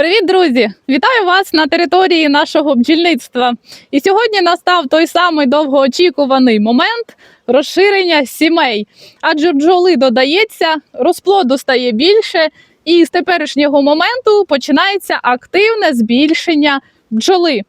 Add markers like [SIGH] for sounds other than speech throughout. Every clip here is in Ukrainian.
Привіт, друзі! Вітаю вас на території нашого бджільництва. І сьогодні настав той самий довгоочікуваний момент розширення сімей. Адже бджоли додається, розплоду стає більше, і з теперішнього моменту починається активне збільшення бджоли.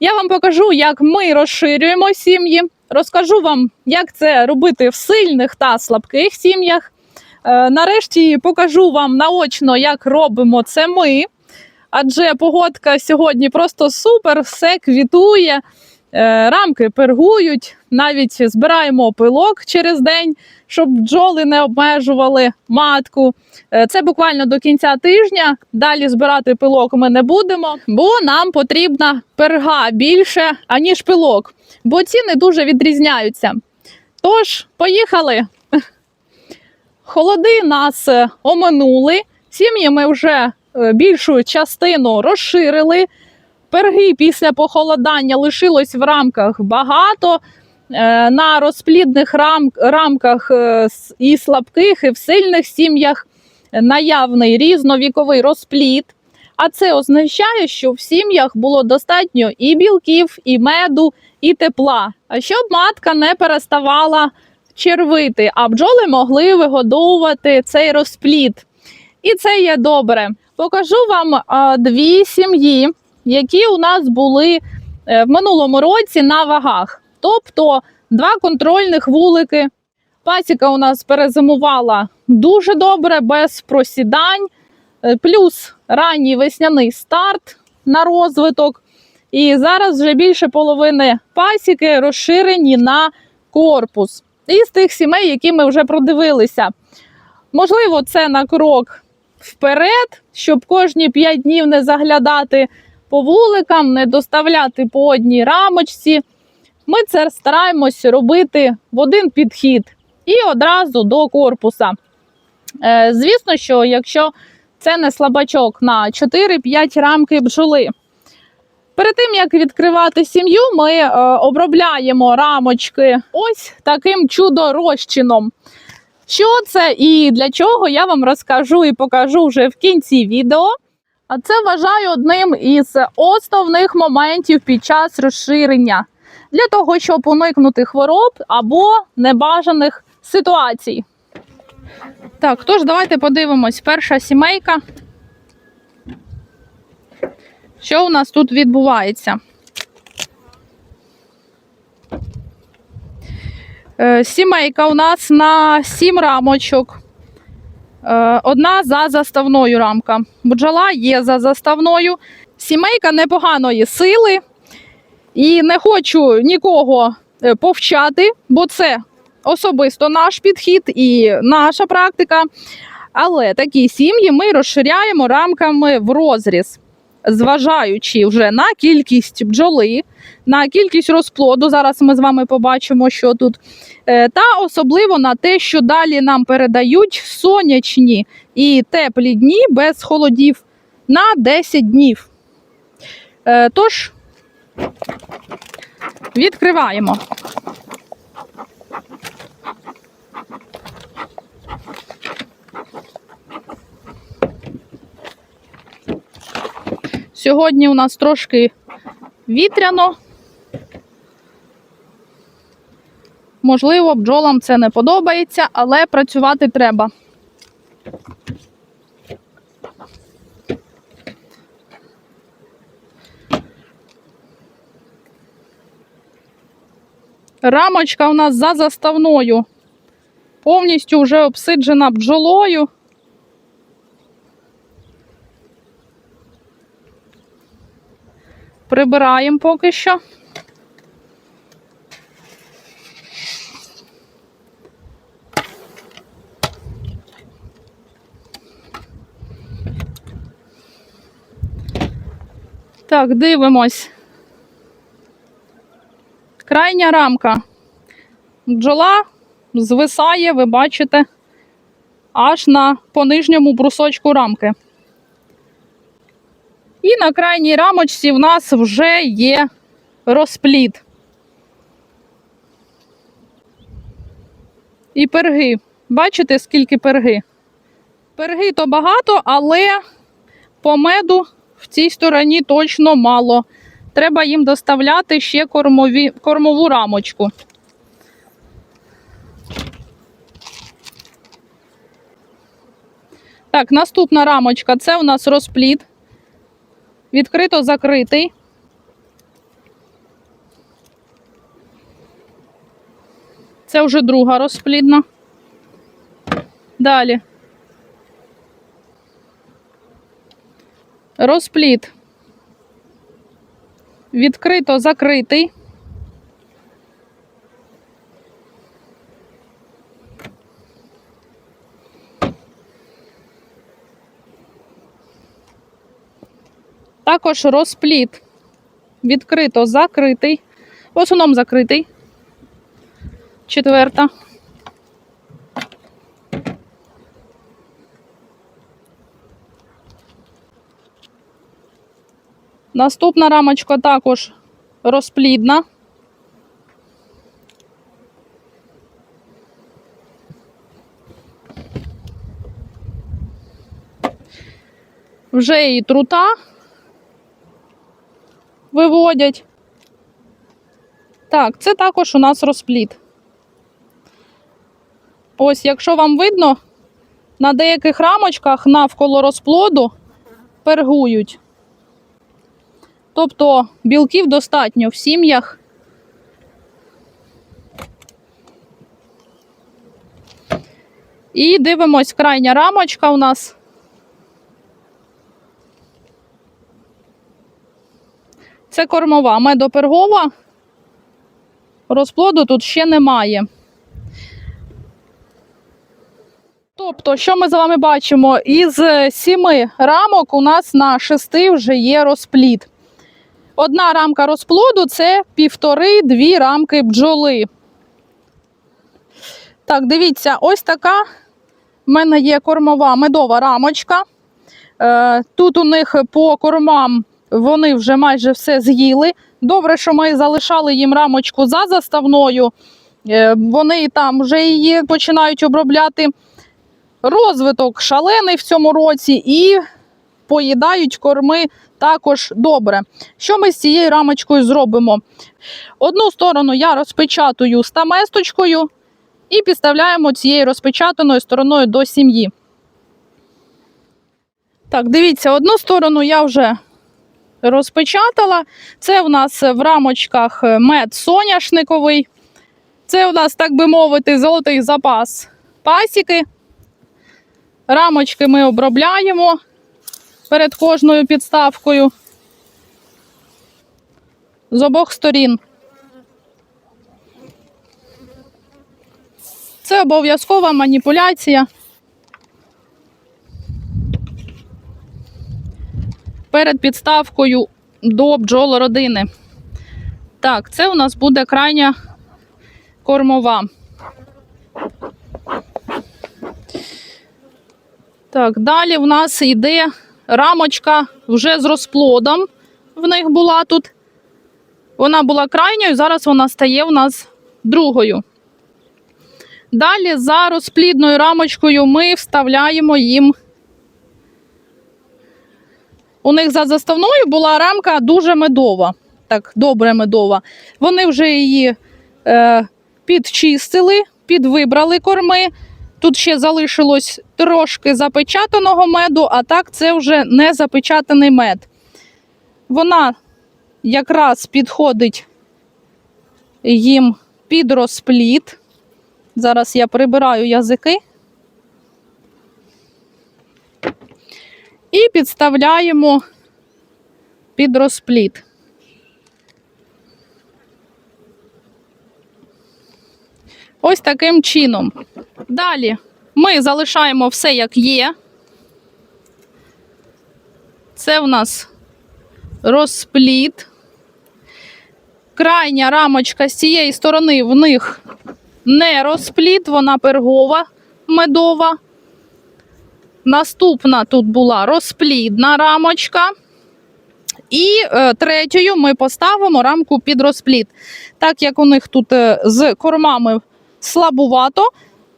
Я вам покажу, як ми розширюємо сім'ї. Розкажу вам, як це робити в сильних та слабких сім'ях. Е, Нарешті покажу вам наочно, як робимо це ми. Адже погодка сьогодні просто супер, все квітує, е, рамки пергують, навіть збираємо пилок через день, щоб бджоли не обмежували матку. Е, Це буквально до кінця тижня. Далі збирати пилок ми не будемо, бо нам потрібна перга більше, аніж пилок, бо ціни дуже відрізняються. Тож, поїхали. Холоди нас е, оминули. Сім'ї ми вже більшу частину розширили. Перги після похолодання лишилось в рамках багато. Е, На розплідних рам, рамках е, і слабких, і в сильних сім'ях наявний різновіковий розплід. А це означає, що в сім'ях було достатньо і білків, і меду, і тепла. Щоб матка не переставала червити, а бджоли могли вигодовувати цей розплід. І це є добре. Покажу вам дві сім'ї, які у нас були е, в минулому році на вагах. Тобто два контрольних вулики. Пасіка у нас перезимувала дуже добре, без просідань, е, плюс ранній весняний старт на розвиток. І зараз вже більше половини пасіки розширені на корпус. Із тих сімей, які ми вже продивилися. Можливо, це на крок вперед, щоб кожні 5 днів не заглядати по вуликам, не доставляти по одній рамочці. Ми це стараємось робити в один підхід і одразу до корпуса. Е, звісно, що якщо це не слабачок на 4-5 рамки бджоли. Перед тим як відкривати сім'ю, ми е, обробляємо рамочки ось таким чудо-розчином. Що це і для чого я вам розкажу і покажу вже в кінці відео. А це вважаю одним із основних моментів під час розширення для того, щоб уникнути хвороб або небажаних ситуацій. Так, тож давайте подивимось. Перша сімейка. Що у нас тут відбувається? Сімейка у нас на 7 рамочок. Е, Одна за заставною рамка. Бджола є за заставною. Сімейка непоганої сили. І не хочу нікого е, повчати, бо це особисто наш підхід і наша практика. Але такі сім'ї ми розширяємо рамками в розріз, зважаючи вже на кількість бджоли, на кількість розплоду. Зараз ми з вами побачимо, що тут. Е, Та особливо на те, що далі нам передають сонячні і теплі дні без холодів на 10 днів. Е, Тож, відкриваємо. Сьогодні у нас трошки вітряно. Можливо, бджолам це не подобається, але працювати треба. Рамочка у нас за заставною. Повністю вже обсиджена бджолою. Прибираємо поки що. Так, дивимось. Крайня рамка. Бджола звисає, ви бачите, аж на по нижньому брусочку рамки. І на крайній рамочці в нас вже є розплід. І перги. Бачите, скільки перги? Перги то багато, але по меду в цій стороні точно мало. Треба їм доставляти ще кормові, кормову рамочку. Так, наступна рамочка це у нас розплід. Відкрито закритий. Це вже друга розплідна. Далі. Розплід. Відкрито закритий. Також розплід. Відкрито закритий. В основному закритий. Четверта. Наступна рамочка також розплідна. Вже і трута виводять. Так, це також у нас розплід. Ось, якщо вам видно, на деяких рамочках навколо розплоду пергують. Тобто білків достатньо в сім'ях. І дивимось, крайня рамочка у нас. Це кормова медопергова. Розплоду тут ще немає. Тобто, що ми з вами бачимо? Із сіми рамок у нас на шести вже є розплід. Одна рамка розплоду це півтори-дві рамки бджоли. Так, дивіться, ось така в мене є кормова медова рамочка. Е, Тут у них по кормам вони вже майже все з'їли. Добре, що ми залишали їм рамочку за заставною. Е, Вони там вже її починають обробляти. Розвиток шалений в цьому році і поїдають корми також добре. Що ми з цією рамочкою зробимо? Одну сторону я розпечатую стаместочкою і підставляємо цією розпечатаною стороною до сім'ї. Так, дивіться, одну сторону я вже розпечатала. Це в нас в рамочках мед соняшниковий. Це у нас, так би мовити, золотий запас пасіки. Рамочки ми обробляємо перед кожною підставкою з обох сторін. Це обов'язкова маніпуляція. Перед підставкою до бджолородини. Так, це у нас буде крайня кормова. Так, далі в нас йде рамочка вже з розплодом. В них була тут. Вона була крайньою, зараз вона стає в нас другою. Далі за розплідною рамочкою ми вставляємо їм. У них за заставною була рамка дуже медова, так, добре медова. Вони вже її е, підчистили, підвибрали корми. Тут ще залишилось трошки запечатаного меду, а так це вже не запечатаний мед. Вона якраз підходить їм під розпліт. Зараз я прибираю язики. І підставляємо під розпліт. Ось таким чином. Далі ми залишаємо все як є. Це в нас розпліт. Крайня рамочка з цієї сторони в них не розпліт, вона пергова, медова. Наступна тут була розплідна рамочка. І е, третьою ми поставимо рамку під розпліт. Так як у них тут е, з кормами слабувато,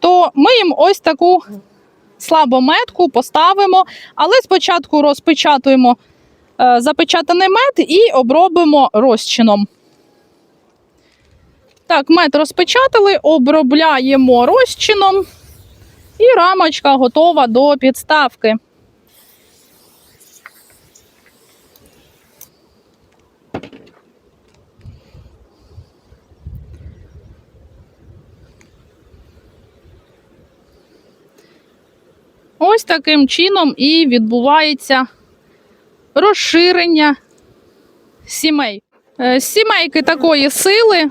то ми їм ось таку слабометку, поставимо, але спочатку розпечатуємо е, запечатаний мед і обробимо розчином. Так, мед розпечатали, обробляємо розчином, і рамочка готова до підставки. Ось таким чином і відбувається розширення сімей. Е, Сімейки такої сили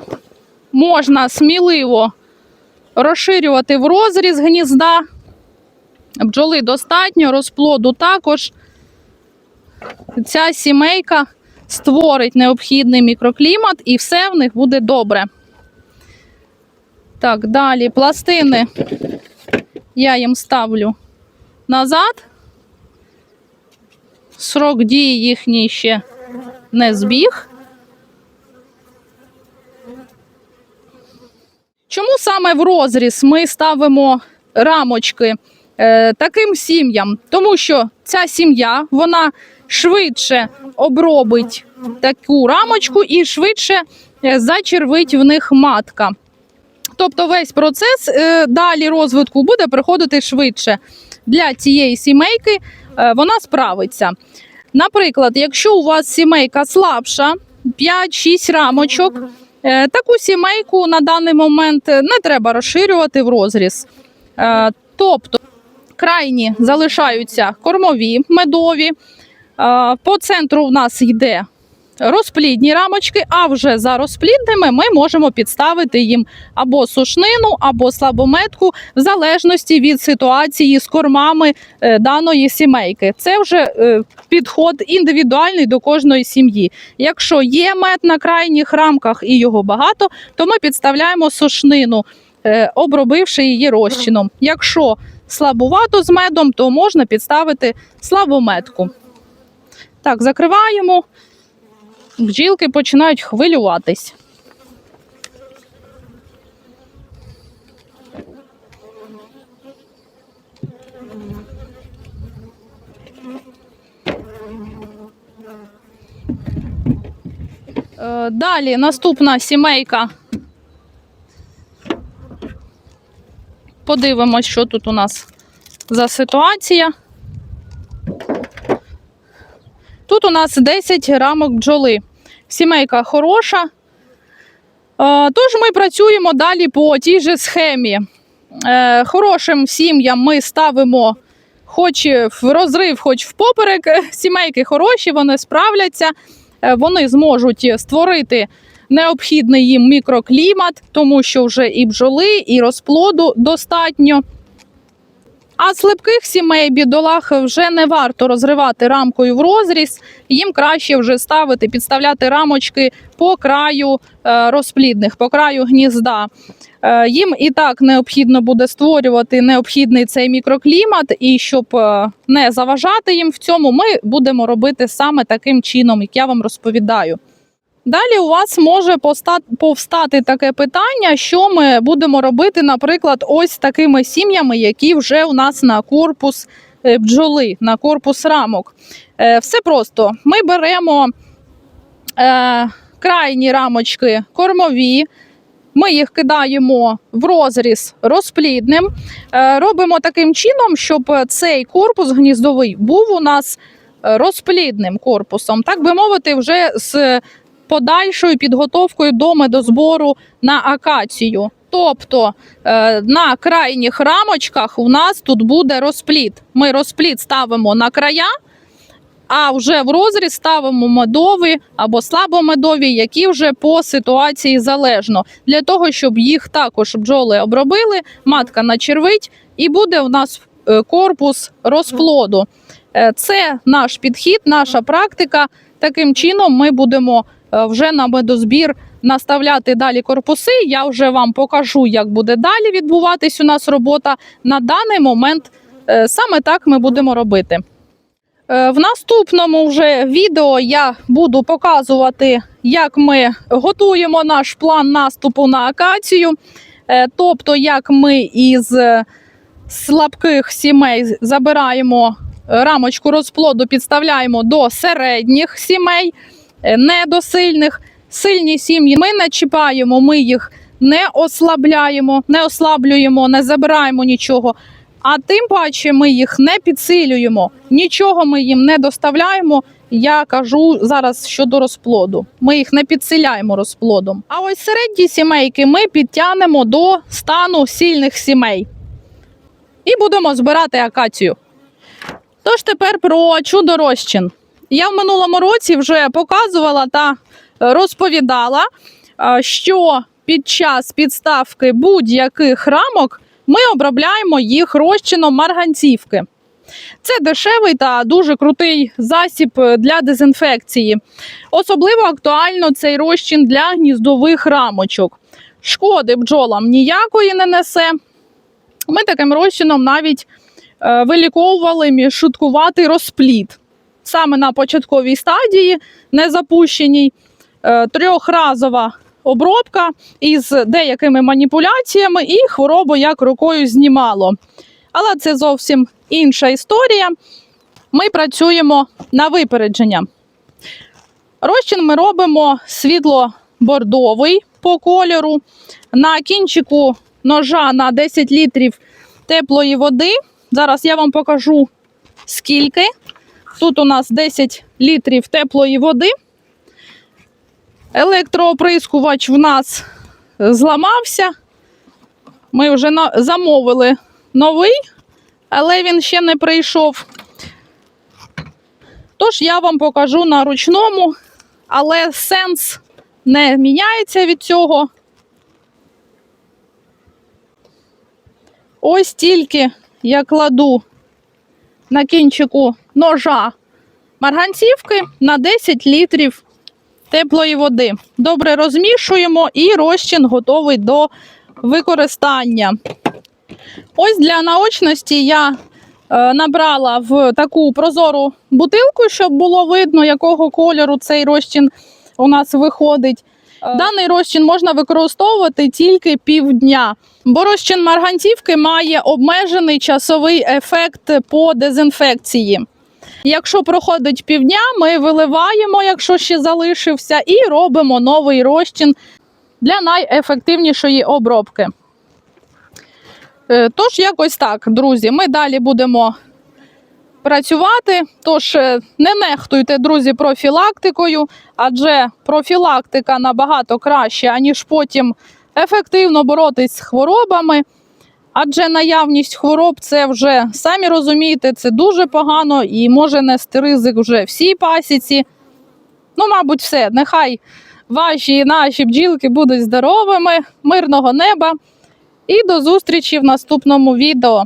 можна сміливо розширювати в розріз гнізда. Бджоли достатньо, розплоду також. Ця сімейка створить необхідний мікроклімат і все в них буде добре. Так, далі пластини я їм ставлю назад. Срок дії їхній ще не збіг. Чому саме в розріз ми ставимо рамочки е, таким сім'ям? Тому що ця сім'я вона швидше обробить таку рамочку і швидше е, зачервить в них матка. Тобто весь процес е, далі розвитку буде проходити швидше. Для цієї сімейки е, вона справиться. Наприклад, якщо у вас сімейка слабша, 5-6 рамочок, таку сімейку на даний момент не треба розширювати в розріз. Е, Тобто крайні залишаються кормові, медові. Е, По центру в нас йде розплідні рамочки, а вже за розплідними ми можемо підставити їм або сушнину, або слабометку, в залежності від ситуації з кормами е, даної сімейки. Це вже е, підход індивідуальний до кожної сім'ї. Якщо є мед на крайніх рамках і його багато, то ми підставляємо сушнину, е, обробивши її розчином. Якщо слабувато з медом, то можна підставити слабометку. Так, закриваємо. Бджілки починають хвилюватись. Е, Далі наступна сімейка. Подивимось, що тут у нас за ситуація. Тут у нас 10 рамок бджоли. Сімейка хороша. Е, Тож ми працюємо далі по тій же схемі. Е, Хорошим сім'ям ми ставимо хоч в розрив, хоч в поперек. [LAUGHS] Сімейки хороші, вони справляться, Е, вони зможуть створити необхідний їм мікроклімат, тому що вже і бджоли, і розплоду достатньо. А слабких сімей бідолах вже не варто розривати рамкою в розріз. Їм краще вже ставити, підставляти рамочки по краю е, розплідних, по краю гнізда. Е, Їм і так необхідно буде створювати необхідний цей мікроклімат, і щоб е, не заважати їм в цьому, ми будемо робити саме таким чином, як я вам розповідаю. Далі у вас може повстати таке питання, що ми будемо робити, наприклад, ось такими сім'ями, які вже у нас на корпус е, бджоли, на корпус рамок. Е, Все просто. Ми беремо е, крайні рамочки кормові. Ми їх кидаємо в розріз розплідним, робимо таким чином, щоб цей корпус гніздовий був у нас розплідним корпусом, так би мовити, вже з подальшою підготовкою до медозбору на акацію. Тобто е, на крайніх рамочках у нас тут буде розплід. Ми розплід ставимо на края, а вже в розріз ставимо медові або слабомедові, які вже по ситуації залежно. Для того, щоб їх також бджоли обробили, матка начервить і буде у нас е, корпус розплоду. Е, Це наш підхід, наша практика. Таким чином ми будемо вже на медозбір наставляти далі корпуси. Я вже вам покажу, як буде далі відбуватись у нас робота. На даний момент е, саме так ми будемо робити. Е, В наступному вже відео я буду показувати, як ми готуємо наш план наступу на акацію, Е, тобто, як ми із е, слабких сімей забираємо е, рамочку розплоду, підставляємо до середніх сімей, е, не до сильних. Сильні сім'ї ми не чіпаємо, ми їх не ослабляємо, не ослаблюємо, не забираємо нічого. А тим паче ми їх не підсилюємо, нічого ми їм не доставляємо. Я кажу зараз щодо розплоду. Ми їх не підсиляємо розплодом. А ось середні сімейки ми підтягнемо до стану сильних сімей і будемо збирати акацію. Тож тепер про чудо розчин. Я в минулому році вже показувала та е, розповідала, е, що під час підставки будь-яких рамок ми обробляємо їх розчином марганцівки. Це дешевий та дуже крутий засіб е, для дезінфекції. Особливо актуально цей розчин для гніздових рамочок. Шкоди бджолам ніякої не несе. Ми таким розчином навіть виліковували мішуткуватий розплід. Саме на початковій стадії, не запущеній, е, трьохразова обробка із деякими маніпуляціями, і хворобу як рукою знімало. Але це зовсім інша історія. Ми працюємо на випередження. Розчин ми робимо світло-бордовий по кольору. На кінчику ножа на 10 літрів теплої води. Зараз я вам покажу скільки. Тут у нас 10 літрів теплої води. Електрооприскувач в нас зламався. Ми вже замовили новий, але він ще не прийшов. Тож я вам покажу на ручному, але сенс не міняється від цього. Ось тільки я кладу на кінчику ножа марганцівки на 10 літрів теплої води. Добре розмішуємо і розчин готовий до використання. Ось для наочності я е, набрала в таку прозору бутилку, щоб було видно, якого кольору цей розчин у нас виходить. Е, Даний розчин можна використовувати тільки півдня, бо розчин марганцівки має обмежений часовий ефект по дезінфекції. Якщо проходить півдня, ми виливаємо, якщо ще залишився, і робимо новий розчин для найефективнішої обробки. Е, Тож, якось так, друзі, ми далі будемо працювати. Тож е, не нехтуйте, друзі, профілактикою, адже профілактика набагато краще, аніж потім ефективно боротись з хворобами. Адже наявність хвороб це вже самі розумієте, це дуже погано і може нести ризик вже всій пасіці. Ну, мабуть, все. Нехай ваші і наші бджілки будуть здоровими, мирного неба. І до зустрічі в наступному відео.